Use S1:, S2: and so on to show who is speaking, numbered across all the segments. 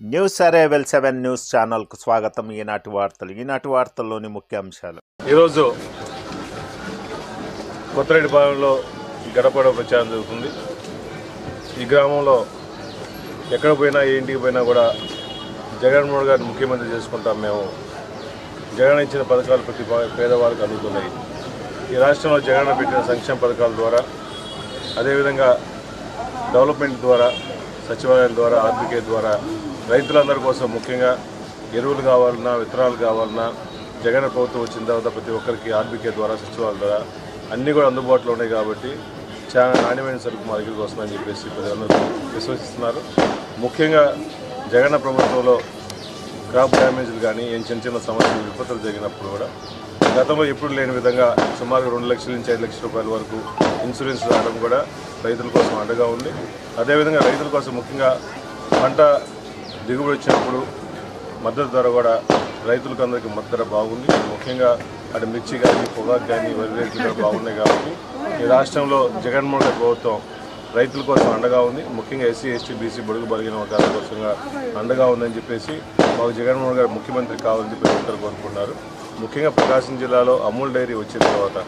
S1: News అరేవెల్ seven news ఛానల్కు స్వాగతం. ఈనాటి వార్తలు. ఈనాటి వార్తల్లోని ముఖ్యాంశాలు
S2: ఈరోజు కొత్తరెడ్డిపాలెంలో గడపడ ప్రచారం జరుగుతుంది. ఈ గ్రామంలో ఎక్కడ పోయినా ఏ ఇంటికి పోయినా కూడా జగన్మోహన్ గారిని ముఖ్యమంత్రి చేసుకుంటాం మేము. జగన్ ఇచ్చిన పథకాలు ప్రతి పేదవాళ్ళకి అందుతున్నాయి. ఈ రాష్ట్రంలో జగన్ పెట్టిన సంక్షేమ పథకాల ద్వారా అదేవిధంగా డెవలప్మెంట్ ద్వారా సచివాలయాల ద్వారా ఆర్బీకే ద్వారా రైతులందరి కోసం ముఖ్యంగా ఎరువులు కావాలన్నా విత్తనాలు కావాలన్నా జగన్ ప్రభుత్వం వచ్చిన తర్వాత ప్రతి ఒక్కరికి ఆర్బీకే ద్వారా సచివాలయం ద్వారా అన్నీ కూడా అందుబాటులో ఉన్నాయి కాబట్టి చాలా నాణ్యమైన సరుకు మా దగ్గరికి వస్తుందని చెప్పేసి ప్రజలందరూ విశ్వసిస్తున్నారు. ముఖ్యంగా జగన్ ప్రభుత్వంలో క్రాప్ డ్యామేజ్లు కానీ ఏం చిన్న చిన్న సమస్యలు విపత్తులు జరిగినప్పుడు కూడా గతంలో ఎప్పుడు లేని విధంగా సుమారు రెండు లక్షల నుంచి ఐదు లక్షల రూపాయల వరకు ఇన్సూరెన్స్ రావడం కూడా రైతుల కోసం అండగా ఉంది. అదేవిధంగా రైతుల కోసం ముఖ్యంగా పంట దిగుబడి వచ్చినప్పుడు మద్దతు ధర కూడా రైతులకు అందరికీ మద్దతు ధర బాగుంది. ముఖ్యంగా అటు మిర్చి కానీ పొగాకు కానీ వరి రేట్లు కూడా బాగున్నాయి కాబట్టి ఈ రాష్ట్రంలో జగన్మోహన్ ప్రభుత్వం రైతుల కోసం అండగా ఉంది. ముఖ్యంగా ఎస్సీ ఎస్టీ బీసీ బడుగు బలిగిన వర్గాల కోసంగా అండగా ఉందని చెప్పేసి మాకు జగన్మోహన్ గారు ముఖ్యమంత్రి కావాలని చెప్పి అందరూ కోరుకున్నారు ముఖ్యంగా ప్రకాశం జిల్లాలో అమూల్ డైరీ వచ్చిన తర్వాత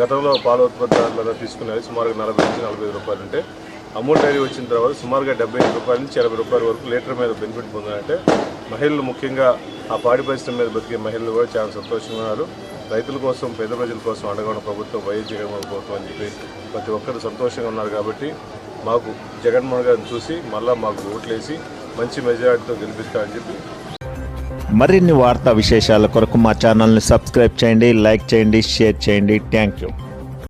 S2: గతంలో పాల ఉత్పత్తులలో తీసుకునేది సుమారుగా నలభై నుంచి నలభై రూపాయలు అంటే అమూల్ డైరీ వచ్చిన తర్వాత సుమారుగా డెబ్బై ఐదు రూపాయల నుంచి ఎనభై రూపాయల వరకు లీటర్ మీద బెనిఫిట్ పొందారంటే మహిళలు ముఖ్యంగా ఆ పాడి పరిశ్రమ మీద బతికే మహిళలు కూడా చాలా సంతోషంగా ఉన్నారు. రైతుల కోసం పేద ప్రజల కోసం అడగడం ప్రభుత్వం వైఎస్ జగన్మోహన్ ప్రభుత్వం అని చెప్పి ప్రతి ఒక్కరు సంతోషంగా ఉన్నారు కాబట్టి మాకు జగన్మోహన్ గారిని చూసి మళ్ళీ మాకు ఓట్లేసి మంచి మెజారిటీతో గెలిపిస్తామని చెప్పి
S1: మరిన్ని వార్తా విశేషాల కొరకు మా ఛానల్ని సబ్స్క్రైబ్ చేయండి లైక్ చేయండి షేర్ చేయండి. Thank you